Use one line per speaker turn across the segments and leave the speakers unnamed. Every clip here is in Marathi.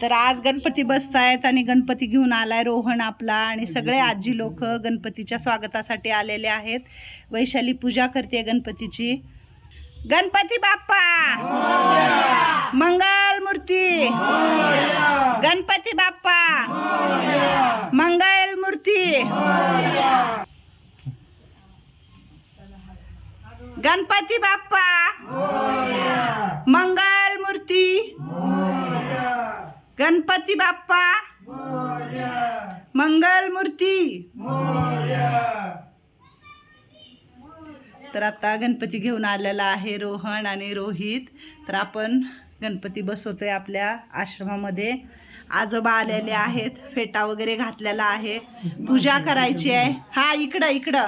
तर आज गणपती बसतायत आणि गणपती घेऊन आलाय रोहन आपला आणि सगळे आजी लोक गणपतीच्या स्वागतासाठी आलेले आहेत. वैशाली पूजा करते गणपतीची. गणपती बाप्पा! मंगल मूर्ती! गणपती बाप्पा! मंगल मूर्ती! गणपती बाप्पा मंगल मूर्ती गणपती बाप्पा. मंगल मूर्ती तर आता गणपती घेऊन आलेला आहे रोहन आणि रोहित. तर आपण गणपती बसवतोय आपल्या आश्रमामध्ये. आजोबा आलेले आहेत फेटा वगैरे घातलेला आहे. पूजा करायची आहे. हा इकडं इकडं.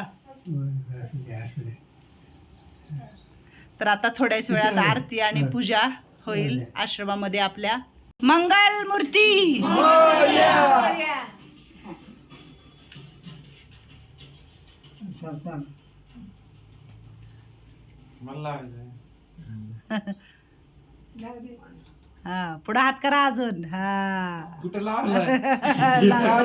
तर आता थोड्याच वेळात आरती आणि पूजा होईल आश्रमामध्ये आपल्या. मंगल मूर्ती. हा पुढे हात करा अजून. हा.
कुठं लावलं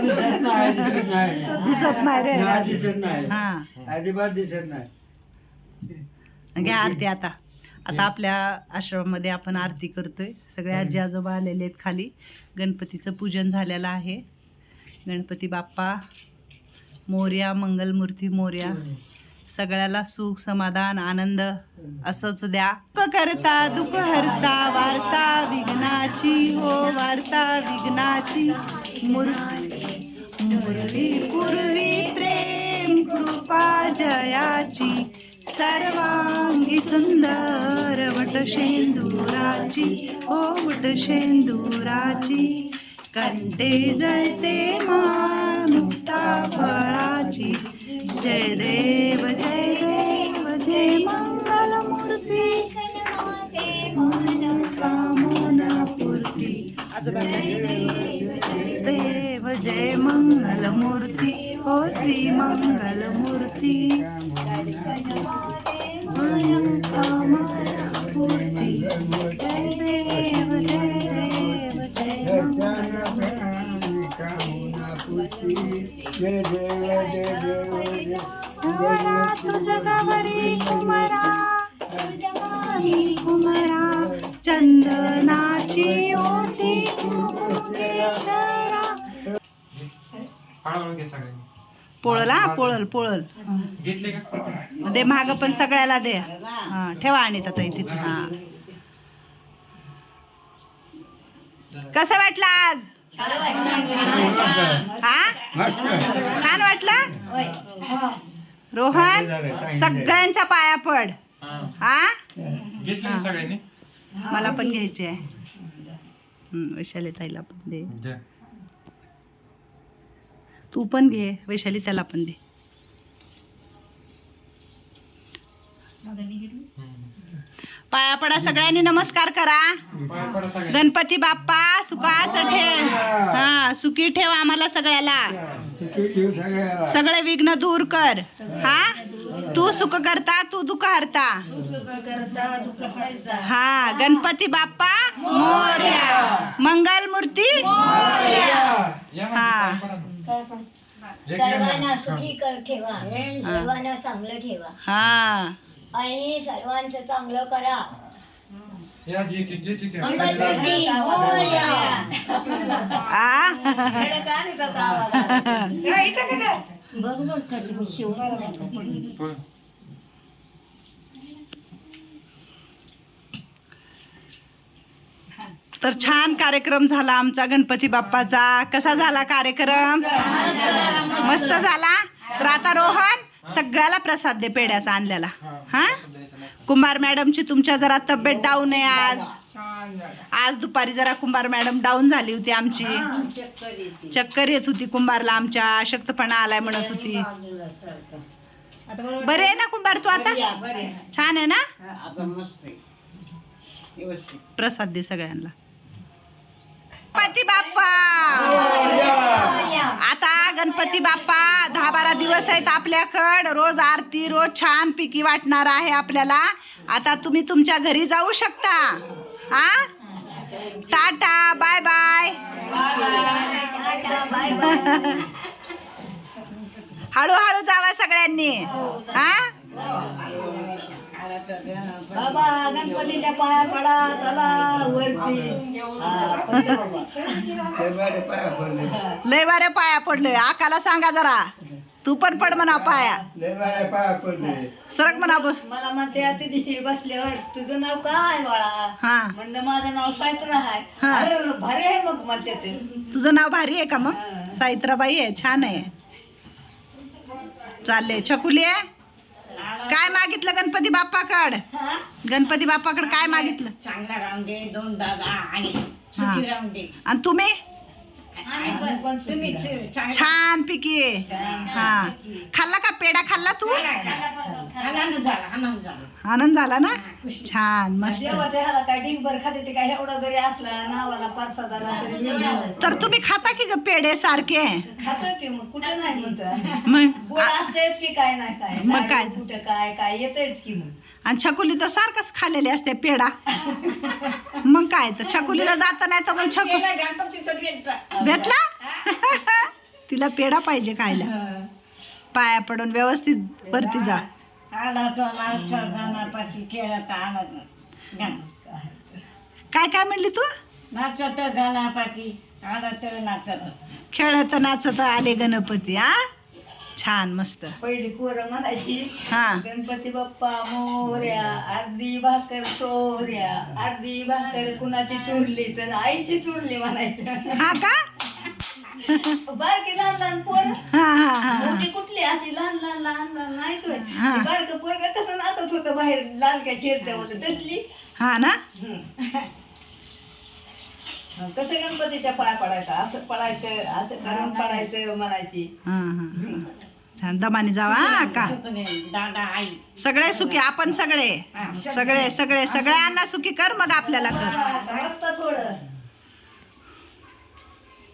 दिसत नाही दिसत नाही.
दिसत नाही रे.
नाही दिसत नाही.
हा.
अजिबात दिसत नाही.
घ्या आरती आता. आता आपल्या आश्रमामध्ये आपण आरती करतोय. सगळे आजी आजोबा आलेले आहेत खाली. गणपतीचं पूजन झालेलं आहे. गणपती बाप्पा मोर्या मंगलमूर्ती मोर्या. सगळ्याला सुख समाधान आनंद असंच द्या. दुःख करता दुःख हरता वार्ता विघ्नाची हो वार्ता विघ्नाची मूर्ती. मुरली पूर्वी प्रेम कृपा जयाची सर्वांगी सुंदर वटशेंदुराची हो वटशेंदुराची जयते जळते मुक्ता फळाची. जय देव जय देव जय मंगल मूर्ती देव जय मंगल ओ हो श्री मंगल
जय देव जय देव
कुमारा तुझ गवरी चंदनाची ओटी पोळला? पोळल पोळल.
घेतले का?
दे माग पण सगळ्याला दे. हा ठेवा आणि आता तिथे. हा. कसं वाटलं आज? हा? छान वाटलं? रोहन सगळ्यांच्या पाया पड. हा.
घेतले का सगळ्यांनी?
मला पण घ्यायची आहे. हं, वैशाली ताईला पण दे. तू पण घे वैशाली त्याला पण दे. पाया पडा सगळ्यांनी नमस्कार करा. गणपती बाप्पा सुखाचं ठेव हा सुखी ठेव आम्हाला सगळ्याला. सगळे विघ्न दूर कर. हा? तू सुख करता तू दुःख हरता. हा गणपती बाप्पा मोर्या. मंगल मूर्ती हा.
सर्वांना सुखी कर ठेवा. सर्वांना चांगलं ठेवा.
हा.
आणि सर्वांचं चांगलं करा.
या जे ठीक आहे.
का तुम्ही शिवणार नाही का?
पण
तर छान कार्यक्रम झाला आमचा गणपती बाप्पाचा. कसा झाला कार्यक्रम? मस्त झाला. तर आता रोहन सगळ्याला प्रसाद दे पेड्याचा आणलेला हा? कुंभार मॅडमची तुमच्या जरा तब्येत डाऊन आहे आज. आज दुपारी जरा कुंभार मॅडम डाऊन झाली होती आमची. चक्कर येत होती कुंभारला आमच्या. अशक्तपणा आलाय म्हणत होती. बरे आहे ना कुंभार तू आता? छान आहे ना? प्रसाद दे सगळ्यांना. गणपती बाप्पा. आता गणपती बाप्पा दहा बारा दिवस आहेत आपल्याकडं. रोज आरती रोज छान पिकी वाटणार आहे आपल्याला. आता तुम्ही तुमच्या घरी जाऊ शकता. हा टाटा बाय बाय. हळूहळू जावा सगळ्यांनी. हा
बाबा गणपतीच्या पाया पडा चला वरती. हा, पडलं बाबा.
पाया पडले.
लय वाऱ्या पाया पडलोय आकाला सांगा जरा. तू पण पड म्हणा पाया.
लय बरे पाया पडले.
सरक म्हणा बस.
मला म्हणते अति दिवशी बसल्यावर तुझं नाव काय बाळा?
हा.
म्हणलं माझं नाव सायत्र आहे
हा.
अरे भारी आहे मग म्हणते ते.
तुझं नाव भारी आहे का मग? सावित्राबाई आहे छान आहे. चालले. छकुली आहे? काय मागितलं गणपती बाप्पाकड? गणपती बाप्पाकड काय मागितलं?
चांगला राहून दे दोन दादा आणि सुखी राहून दे.
आणि तुम्ही
आणि पण तुम्ही चांगला
छान पिकी. हा. खाल्ला का पेढा खाल्ला तू?
आनंद झाला आनंद झाला.
आनंद झाला ना? छान मस्त.
तरी
तुम्ही खाता की ग पेढे सारखे?
खातो की मग कुठे नाही म्हणत
मग
गोड असतेच की काय नाही काय
मग काय?
लाडू कुठं काय काय येतेच की मग.
आणि छकुली तर सारखंच खाल्लेली असते पेढा. मग काय तर छकुलीला जाता नाही तर मग छकू
भेटला.
तिला पेढा पाहिजे खायला. पाया पडून व्यवस्थित वरती जा. काय काय म्हणली तू?
नाचत गणपती आला तर नाचत.
खेळत नाचत आले गणपती हा? छान मस्त.
पहिली पोरं म्हणायची
हा.
गणपती बाप्पा मोऱ्या अर्धी भाकर चोऱ्या अर्धी भाकर कुणाची चुरली तर आईची चुरली म्हणायची.
हा का?
बारकी लहान लहान पोरं.
हा हा हा
मोठी कुठली? अशी लहान लहान लहान लहान नाही तो
हा.
बारक पोरग कसं नाचत होतं बाहेर लालक्या चिरत्यावर तसली.
हा ना?
कसं गणपतीच्या पाया पडायचं? असं पडायचं असं करून पडायचं म्हणायची.
हा हा छान. दमाने जावा का?
दादा आई
सगळे सुखी आपण सगळे. सगळे सगळे सगळ्यांना सुखी कर मग आपल्याला कर.
थोडं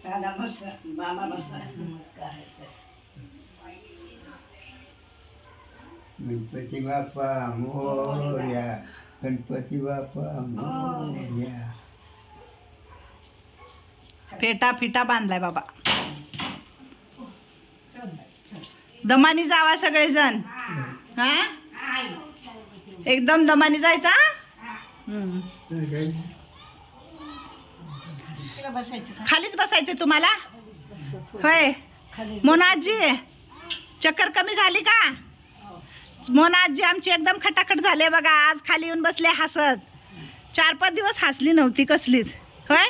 दादा बाबा
गणपती बाप्पा मोर्या. गणपती बाप्पा मोर्या.
फेटा फिटा बांधलाय बाबा. दमानी जावा सगळेजण. हा? एकदम दमानी जायचा? खालीच बसायचे तुम्हाला? होय. मोनाजी चक्कर कमी झाली का? मोनाजी आमची एकदम खटाखट झाले बघा. आज खाली येऊन बसले हसत. चार पाच दिवस हसली नव्हती कसलीच. होय?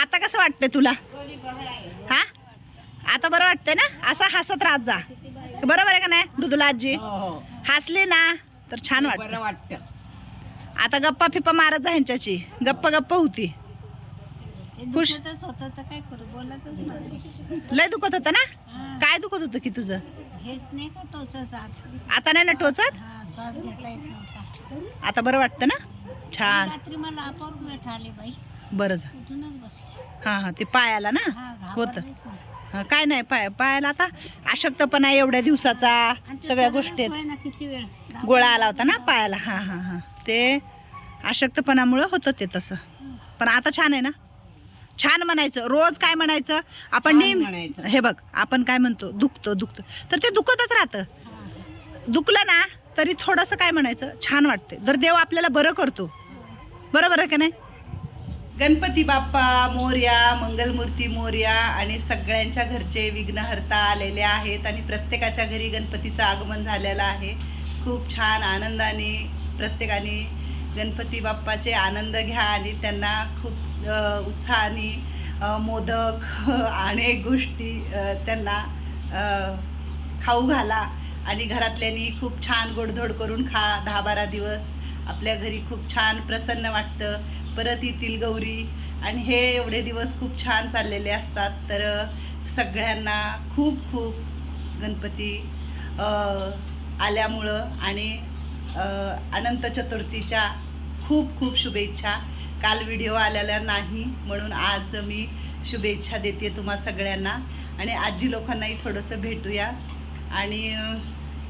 आता कसं वाटतंय तुला? हा? आता बरं वाटतंय ना? असं हसत राहत जा. बरोबर आहे का नाही मृदुला आजी हसली ना तर छान वाटतं.
वाटत.
आता गप्पा फिप्पा मारत जा ह्यांच्याची गप्प गप्प होती. खुश?
होतं तर काय करू? बोलतच
लय दुखत होतं ना? काय दुखत होतं की तुझं?
आत
आता नाही ना टोचत?
हा
आता बरं वाटतं ना? छान. बरं हां हां ते पायाला ना?
हा
होतं. हां, काय नाही पाय पायाला आता अशक्तपणा एवढ्या दिवसाचा. सगळ्या
सगळं
गोष्टी गोळा आला होता ना पायाला. हां हां हां. ते अशक्तपणामुळं होतं ते तसं. पण आता छान आहे ना? छान म्हणायचं. रोज काय म्हणायचं? आपण नेहमी. हे बघ आपण काय म्हणतो? दुखतं दुखतं. तर ते दुखतच राहतं. दुखलं ना तरी थोडंसं काय म्हणायचं? छान वाटते जर देव आपल्याला बरं करतो. बरोबर आहे का नाही? गणपती बाप्पा मोर्या मंगलमूर्ती मोर्या आणि सगळ्यांच्या घरचे विघ्नहर्ता आलेले आहेत आणि प्रत्येकाच्या घरी गणपतीचं आगमन झालेलं आहे. खूप छान आनंदाने प्रत्येकाने गणपती बाप्पाचे आनंद घ्या आणि त्यांना खूप उत्साहाने मोदक अनेक गोष्टी त्यांना खाऊ घाला आणि घरातल्यांनी खूप छान गोडधोड करून खा. दहा बारा दिवस आपल्या घरी खूप छान प्रसन्न वाटतं. परत येतील गौरी. आणि हे एवढे दिवस खूप छान चाललेले असतात. तर सगळ्यांना खूप खूप गणपती आल्यामुळं आणि अनंत चतुर्थीच्या खूप खूप शुभेच्छा. काल व्हिडिओ आलेला नाही म्हणून आज मी शुभेच्छा देते तुम्हा सगळ्यांना. आणि आजी लोकांनाही थोडंसं भेटूया. आणि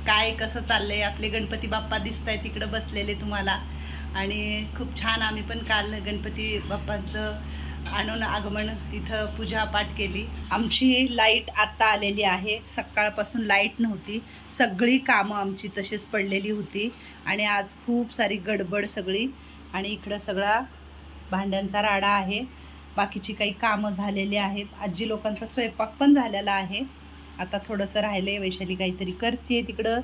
काय कसं चाललं आहे आपले गणपती बाप्पा दिसत आहे तिकडं बसलेले तुम्हाला. आणि खूप छान आम्ही पण काल गणपती बाप्पांचं आणून आगमन इथं पूजापाठ केली. आमची लाइट आत्ता आलेली आहे. सकाळपासून लाइट नव्हती. सगळी कामं आमची तशीच पडलेली होती. आणि आज खूप सारी गडबड सगळी. आणि इकडं सगळा भांड्यांचा राडा आहे. बाकीची काही कामं झालेली आहेत. आजी लोकांचा स्वयंपाक पण झालेला आहे. आता थोडंसं राहिलं आहे वैशाली काहीतरी करते तिकडं.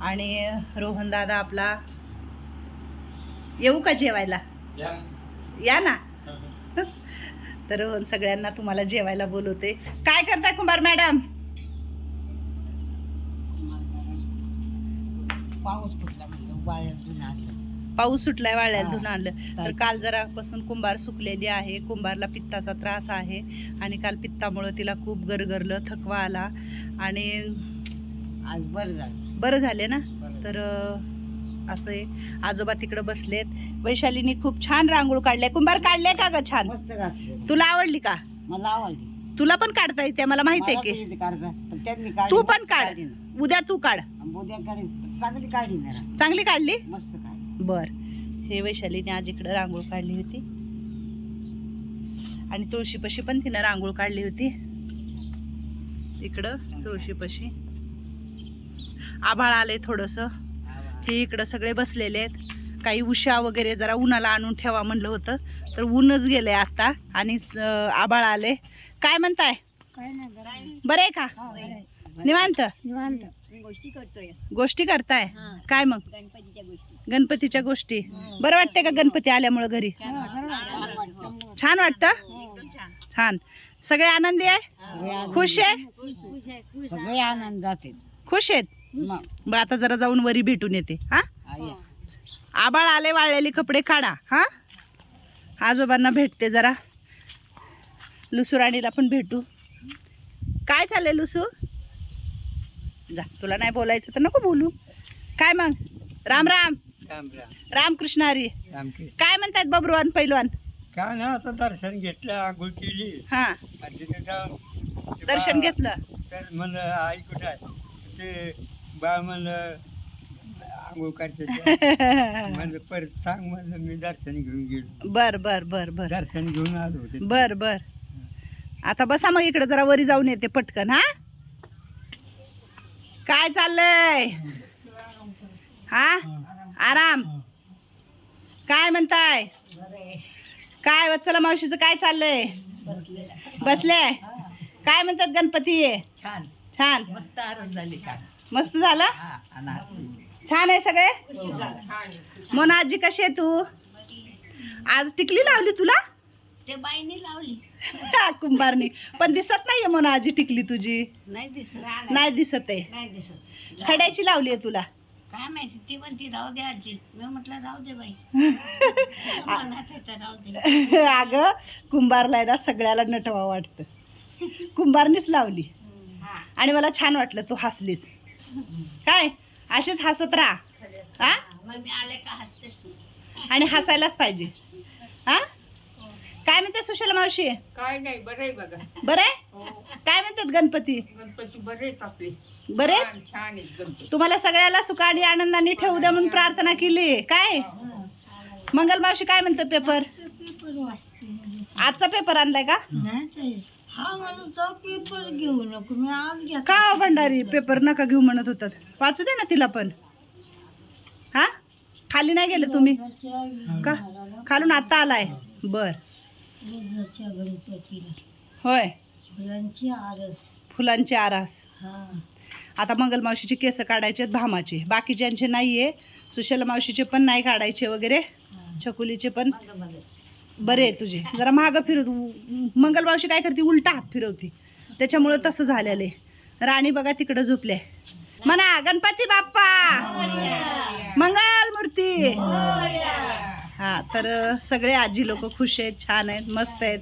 आणि रोहन दादा आपला येऊ का जेवायला? या. ना. तर रोहन सगळ्यांना तुम्हाला जेवायला बोलवते. काय करताय कुंभार मॅडम?
पाऊस फुटला
पाऊस सुटलाय वाळ्यात
हा.
धुणं आणलं. तर काल जरापासून कुंभार सुकलेली आहे. कुंभारला पित्ताचा त्रास आहे आणि काल पित्तामुळं तिला खूप गरगरलं थकवा आला आणि
आज बरं झालं.
बरं झाले ना. तर असं आजोबा तिकडं बसलेत. वैशालीनी खूप छान रांगोळ काढले कुंभार काढले का ग छान?
मस्त घातलं.
तुला आवडली का?
मला आवडली.
तुला पण काढता येते मला माहिती
मला
आहे की
येते काढता, पण त्यांनी काढली,
तू पण
मस्त
काढ.
काढली ना.
उद्या तू काढ.
आणि उद्या चांगली ना.
चांगली काढली?
मस्त काढली.
बर. हे वैशालीने आज इकडं रांगोळ काढली होती. आणि तुळशीपाशी पण तिनं रांगोळ काढली होती. इकडं तुळशीपाशी. आभाळ आले थोडस. हे इकडं सगळे बसलेले आहेत. काही उषा वगैरे जरा उन्हाला आणून ठेवा म्हणलं होतं. तर ऊनच गेले आता आणि अं, आभाळ आले काय म्हणताय? बरं आहे. का? निवांत?
गोष्टी करतोय.
गोष्टी करताय?
हा.
काय मग?
गणपतीच्या गोष्टी.
गणपतीच्या गोष्टी. बरं वाटतंय का गणपती आल्यामुळं घरी? छान वाटतं. छान सगळे आनंदी आहे? खुश आहे?
आनंद
खुश आहेत?
मग.
आता जरा जाऊन वरी भेटून येते. हा? आबाळ आले वाळलेले कपडे काढा हा? आजोबांना भेटते जरा. लुसू राणीला पण भेटू. काय चाललंय लुसू? जा तुला नाही बोलायचं तर नको बोलू. काय मग? राम राम.
राम राम.
रामकृष्ण हरी. काय म्हणतात बबरुवान पैलवान?
काय ना आता दर्शन घेतलं आंघोळ केली.
हा. दर्शन घेतलं.
तर म्हणलं आई कुठं आहे? ते बाळ म्हणलं आंघोळ करते परत सांग म्हणलं मी दर्शन घेऊन गेलो.
बर बर बर बर.
दर्शन घेऊन आलो होते.
बर बर. आता बसा मग इकडे जरा वरी जाऊन येते पटकन हा? काय चाललंय? हा? आराम? काय म्हणताय? काय वत्सला मावशीचं काय चाललंय? बसले. काय म्हणतात गणपती?
छान.
छान.
मस्त आरत झाली का?
मस्त झालं? छान आहे सगळे? मोना आजी कशी आहे तू? आज टिकली लावली तुला?
ते बाईने लावली.
कुंभारनी. पण दिसत नाहीये मोना आजी टिकली तुझी.
नाही दिसत.
नाही दिसत आहे.
नाही दिसत.
खड्याची लावली आहे तुला.
काय माहिती ती म्हणती राहू दे आजी. मी म्हटलं राहू दे बाई. तिच्या मनात आहे तर राहू दे.
अगं कुंभारला आहे ना सगळ्याला नटवा वाटतं. कुंभारनीच लावली. आणि मला छान वाटलं तू हसलीस. काय? अशीच हसत राहा. हा. आणि हसायलाच पाहिजे. हा? काय म्हणते सुशला मावशी?
काय नाही बरं आहे बघा.
बरं आहे?
हो.
काय म्हणतात गणपती?
गणपती बरे आहेत आपले.
बरे
छान छान आहेत गणपती.
तुम्हाला सगळ्याला सुख आणि आनंदाने ठेवू द्या म्हणून प्रार्थना केली. काय? मंगल मावशी काय म्हणतो पेपर? आजचा पेपर आणलाय का?
नाही. हा म्हणून तो पेपर घेऊ नको मी आज घ्या
का हो भंडारी? पेपर नका घेऊ म्हणत होतात. वाचू दे ना तिला पण. हा? खाली नाही गेले तुम्ही? का? खालून आता आलाय. बर.
गणपतीला.
होय.
फुलांची आरस.
फुलांचे आरास.
हा.
आता मंगल मावशीचे केस काढायचे आहेत भामाचे. बाकीच्यांचे नाहीये. सुशला मावशीचे पण नाही काढायचे वगैरे. छकुलीचे पण. बरे आहे तुझे. जरा मागं फिरव. मंगल मावशी काय करते? उलटा हात फिरवती. त्याच्यामुळं तसं झालेलं आहे. राणी बघा तिकडं झोपले म्हणा गणपती बाप्पा! मंगल मूर्ती! हा तर सगळे आजी लोक खुश आहेत छान आहेत मस्त आहेत.